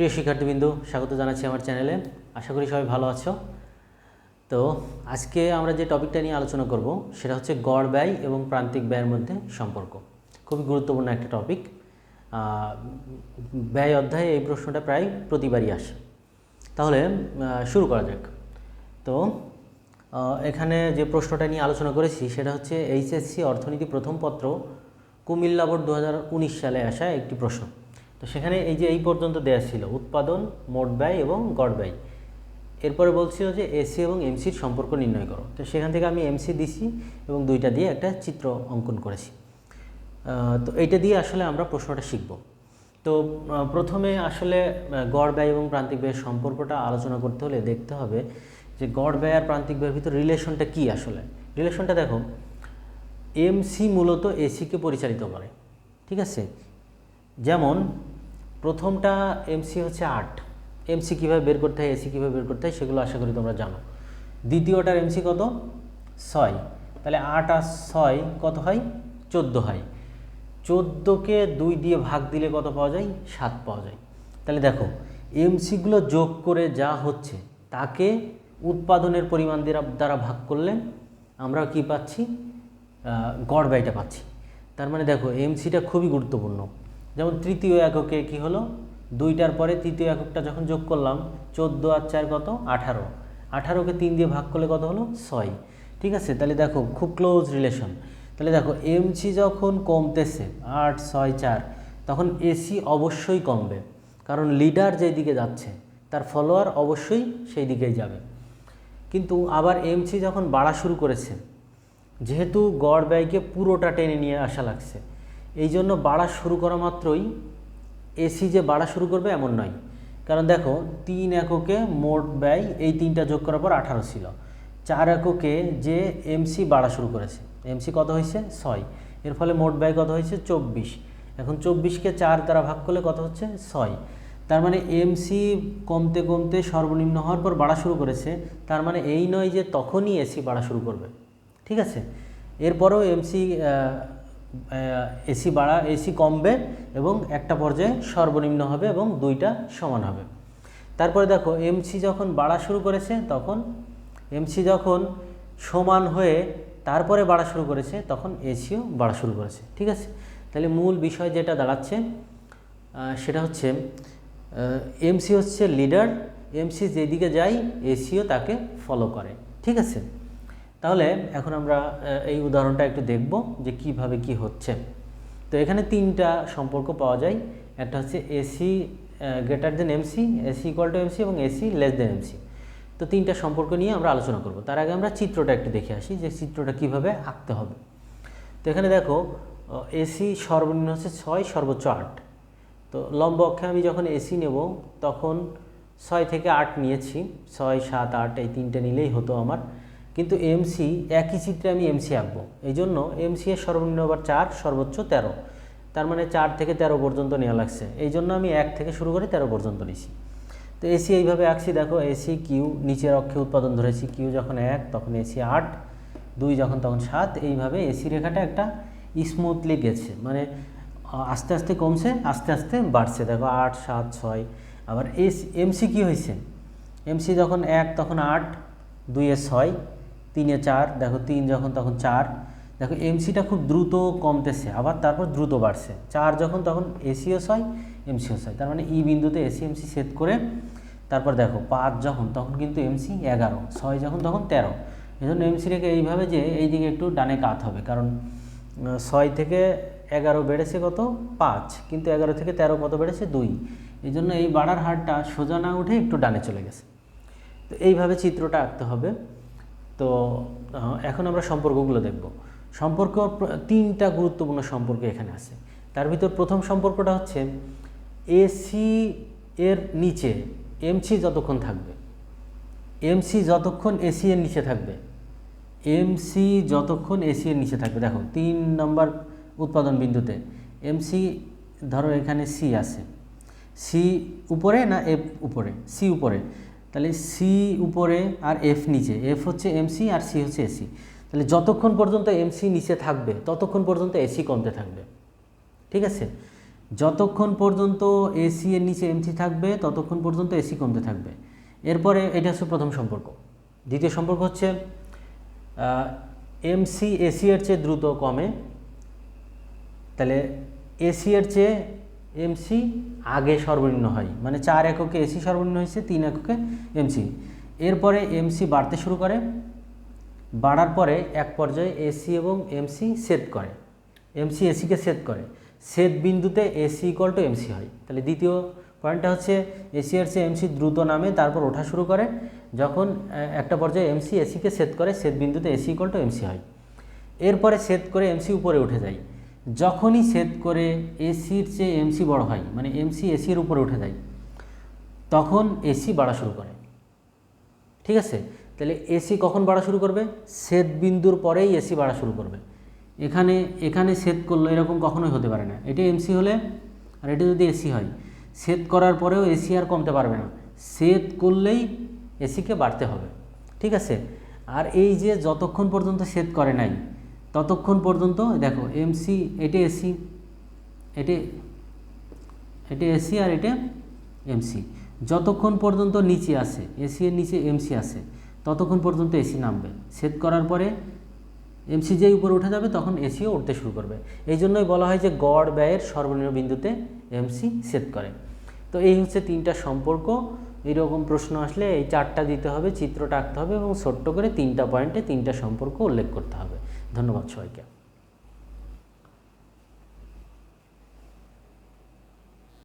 প্রিয় শিক্ষার্থীবৃন্দ, স্বাগত জানাচ্ছি আমার চ্যানেলে। আশা করি সবাই ভালো আছো। তো আজকে আমরা যে টপিকটা নিয়ে আলোচনা করব, সেটা হচ্ছে গড় ব্যয় এবং প্রান্তিক ব্যয়ের মধ্যে সম্পর্ক। খুবই গুরুত্বপূর্ণ একটা টপিক ব্যয় অধ্যায়ে এই প্রশ্নটা প্রায় প্রতিবারই আসে। তাহলে শুরু করা যাক। তো এখানে যে প্রশ্নটা নিয়ে আলোচনা করেছি, সেটা হচ্ছে এইচএসসি অর্থনীতি প্রথম পত্র কুমিল্লা বোর্ড দু হাজার উনিশ সালে আসা একটি প্রশ্ন। তো সেখানে এই যে এই পর্যন্ত দেওয়া ছিল, উৎপাদন, মোট ব্যয় এবং গড় ব্যয়। এরপরে বলছিল যে এসি এবং এমসির সম্পর্ক নির্ণয় করো। তো সেখান থেকে আমি এমসি দিছি এবং দুইটা দিয়ে একটা চিত্র অঙ্কন করেছি। তো এইটা দিয়ে আসলে আমরা প্রশ্নটা শিখব। তো প্রথমে আসলে গড় ব্যয় এবং প্রান্তিক ব্যয়ের সম্পর্কটা আলোচনা করতে হলে দেখতে হবে যে গড় ব্যয় আর প্রান্তিক ব্যয়ের ভিতর রিলেশনটা কী আসলে। রিলেশনটা দেখো, এমসি মূলত এসিকে পরিচালিত করে, ঠিক আছে? যেমন প্রথমটা এমসি হচ্ছে আট। এমসি কীভাবে বের করতে হয় এসি কীভাবে বের করতে হয়, সেগুলো আশা করি তোমরা জানো। দ্বিতীয়টার এমসি কত? ছয়। তাহলে আট আর ছয় কত হয়? চোদ্দ হয়। চোদ্দোকে দুই দিয়ে ভাগ দিলে কত পাওয়া যায়? সাত পাওয়া যায়। তাহলে দেখো এমসিগুলো যোগ করে যা হচ্ছে, তাকে উৎপাদনের পরিমাণ দ্বারা ভাগ করলে আমরা কি পাচ্ছি? গড় ব্যয়টা পাচ্ছি। তার মানে দেখো এমসিটা খুবই গুরুত্বপূর্ণ। যেমন তৃতীয় এককে কি হলো? দুইটার পরে তৃতীয় এককটা যখন যোগ করলাম, চোদ্দ আর চার কত? আঠারো। আঠারোকে তিন দিয়ে ভাগ করলে কত হলো? ছয়। ঠিক আছে? তাহলে দেখো, খুব ক্লোজ রিলেশন তাহলে দেখো এমসি যখন কমতেছে, আট, ছয়, চার, তখন এসি অবশ্যই কমবে। কারণ লিডার যেদিকে যাচ্ছে, তার ফলোয়ার অবশ্যই সেই দিকেই যাবে। কিন্তু আবার এমসি যখন বাড়া শুরু করেছে, যেহেতু গড় ব্যয়কে পুরোটা টেনে নিয়ে আসা লাগছে এই জন্য বাড়া শুরু করা মাত্রই এসি যে বাড়া শুরু করবে এমন নয়। কারণ দেখো, তিন এককে মোট ব্যয় এই তিনটা যোগ করার পর আঠারো ছিল। চার এককে যে এমসি বাড়া শুরু করেছে, এমসি কত হয়েছে? ছয়। এর ফলে মোট ব্যয় কত হয়েছে? চব্বিশ। এখন চব্বিশকে চার দ্বারা ভাগ করলে কত হচ্ছে? ছয়। তার মানে এমসি কমতে কমতে সর্বনিম্ন হওয়ার পর বাড়া শুরু করেছে, তার মানে এই নয় যে তখনই এসি বাড়া শুরু করবে। ঠিক আছে? এরপরেও এমসি এসি বাড়া, এসি কমবে এবং একটা পর্যায়ে সর্বনিম্ন হবে এবং দুইটা সমান হবে। তারপরে দেখো এমসি যখন বাড়া শুরু করেছে, তখন এমসি যখন সমান হয়ে তারপরে বাড়া শুরু করেছে, তখন এসিও বাড়া শুরু করেছে, ঠিক আছে? তাহলে মূল বিষয় যেটা দাঁড়াচ্ছে সেটা হচ্ছে এমসি হচ্ছে লিডার এমসি যেদিকে যায় এসিও তাকে ফলো করে, ঠিক আছে? তাহলে এখন আমরা এই উদাহরণটা একটু দেখব যে কীভাবে কি হচ্ছে। তো এখানে তিনটা সম্পর্ক পাওয়া যায়। একটা হচ্ছে AC greater than MC AC equal to MC এবং এসি লেস দেন এমসি তো তিনটা সম্পর্ক নিয়ে আমরা আলোচনা করব। তার আগে আমরা চিত্রটা একটু দেখে আসি যে চিত্রটা কীভাবে আঁকতে হবে। তো এখানে দেখো এসি সর্বনিম্ন হচ্ছে ছয়, সর্বোচ্চ আট। তো লম্ব অক্ষে আমি যখন এসি নেব, তখন ছয় থেকে আট নিয়েছি। ছয়, সাত, আট, এই তিনটে নিলেই হতো আমার। কিন্তু এমসি একই চিত্রে আমি এমসি আঁকবো। এই জন্য এমসি এর সর্বনিম্ন আবার চার, সর্বোচ্চ তেরো। তার মানে চার থেকে তেরো পর্যন্ত নেওয়া লাগছে। এই জন্য আমি এক থেকে শুরু করে তেরো পর্যন্ত নিছি। তো এসি এইভাবে আঁকছি, দেখো এসি কিউ নিচের অক্ষে উৎপাদন ধরেছি। কিউ যখন এক, তখন এসি আট, দুই যখন, তখন সাত। এইভাবে এসি রেখাটা একটা স্মুথলি গেছে। মানে আস্তে আস্তে কমছে, আস্তে আস্তে বাড়ছে। দেখো আট, সাত, ছয়। আবার এস এমসি কী হয়েছে? এমসি যখন এক, তখন আট দুইয়ে ছয়। তিনে চার, দেখো তিন যখন, তখন চার। দেখো এমসিটা খুব দ্রুত কমতেছে, আবার তারপর দ্রুত বাড়ছে। চার যখন, তখন এসিও ছয় এমসিও ছয় তার মানে ই বিন্দুতে এসি এমসি সেট করে, তারপর দেখো পাঁচ যখন, তখন কিন্তু এমসি এগারো, ছয় যখন, তখন তেরো। এই জন্য এমসি রেখে এইভাবে যে এই দিকে একটু ডানে কাত হবে, কারণ ছয় থেকে এগারো বেড়েছে কত? পাঁচ। কিন্তু এগারো থেকে তেরো কত বেড়েছে? দুই। এই জন্য এই বাড়ার হারটা সোজা না উঠে একটু ডানে চলে গেছে। তো এইভাবে চিত্রটা আঁকতে হবে। তো এখন আমরা সম্পর্কগুলো দেখব। সম্পর্ক তিনটা গুরুত্বপূর্ণ সম্পর্ক এখানে আছে। তার ভিতর প্রথম সম্পর্কটা হচ্ছে এসি এর নিচে এমসি যতক্ষণ থাকবে। এমসি যতক্ষণ এসি এর নিচে থাকবে। এমসি যতক্ষণ এসি এর নিচে থাকবে। দেখো, তিন নম্বর উৎপাদন বিন্দুতে এমসি ধরো এখানে সি আছে। সি উপরে না এফ উপরে? সি উপরে। তাহলে সি উপরে আর এফ নিচে। এফ হচ্ছে এমসি আর সি হচ্ছে এসি তাহলে যতক্ষণ পর্যন্ত এমসি নিচে থাকবে, ততক্ষণ পর্যন্ত এসি কমতে থাকবে। ঠিক আছে? যতক্ষণ পর্যন্ত এসি এর নিচে এমসি থাকবে, ততক্ষণ পর্যন্ত এসি কমতে থাকবে। এরপরে এটা হচ্ছে প্রথম সম্পর্ক। দ্বিতীয় সম্পর্ক হচ্ছে এমসি এসি এর চেয়ে দ্রুত কমে। তাহলে এসি এর চেয়ে এমসি আগে সর্বনিম্ন হয়। মানে চার এককে এসি সর্বনিম্ন হয়েছে, তিন এককে এমসি এরপরে এমসি বাড়তে শুরু করে, বাড়ার পরে এক পর্যায়ে এসি এবং এমসি সেট করে। এমসি এসিকে সেট করে। সেট বিন্দুতে এসি ইকল টু এমসি হয়। তাহলে দ্বিতীয় পয়েন্টটা হচ্ছে এসি আর সে এমসি দ্রুত নামে, তারপর ওঠা শুরু করে। যখন একটা পর্যায়ে এমসি এসিকে সেট করে সেট বিন্দুতে এসি ইকল টু এমসি হয়। এরপরে সেট করে এমসি উপরে উঠে যায়। যখনই সেট করে এসির চেয়ে এমসি বড় হয় মানে এমসি এসির উপরে উঠে যায়, তখন এসি বাড়া শুরু করে। ঠিক আছে? তাহলে এসি কখন বাড়া শুরু করবে? সেট বিন্দুর পরেই এসি বাড়া শুরু করবে। এখানে এখানে সেট করল এরকম কখনোই হতে পারে না। এটি এমসি হলে, আর এটি যদি এসি হয় সেট করার পরেও এসি আর কমতে পারবে না। সেট করলেই এসিকে বাড়তে হবে। ঠিক আছে? আর এই যে যতক্ষণ পর্যন্ত সেট করে নাই ততক্ষণ পর্যন্ত দেখো এমসি এটি এসি এটি এটি এসি আর এটা এমসি যতক্ষণ পর্যন্ত নিচে আসে এসি এর নিচে এমসি আসে, ততক্ষণ পর্যন্ত এসি নামবে। সেট করার পরে এমসি যেই উপরে উঠে যাবে, তখন এসিও উঠতে শুরু করবে। এই জন্যই বলা হয় যে গড় ব্যয়ের সর্বনিম্ন বিন্দুতে এমসি সেট করে। তো এই হচ্ছে তিনটা সম্পর্ক। এইরকম প্রশ্ন আসলে এই চারটা দিতে হবে, চিত্রটা আঁকতে হবে এবং ছোট্ট করে তিনটা পয়েন্টে তিনটা সম্পর্ক উল্লেখ করতে হবে। ধন্যবাদ সবাইকে।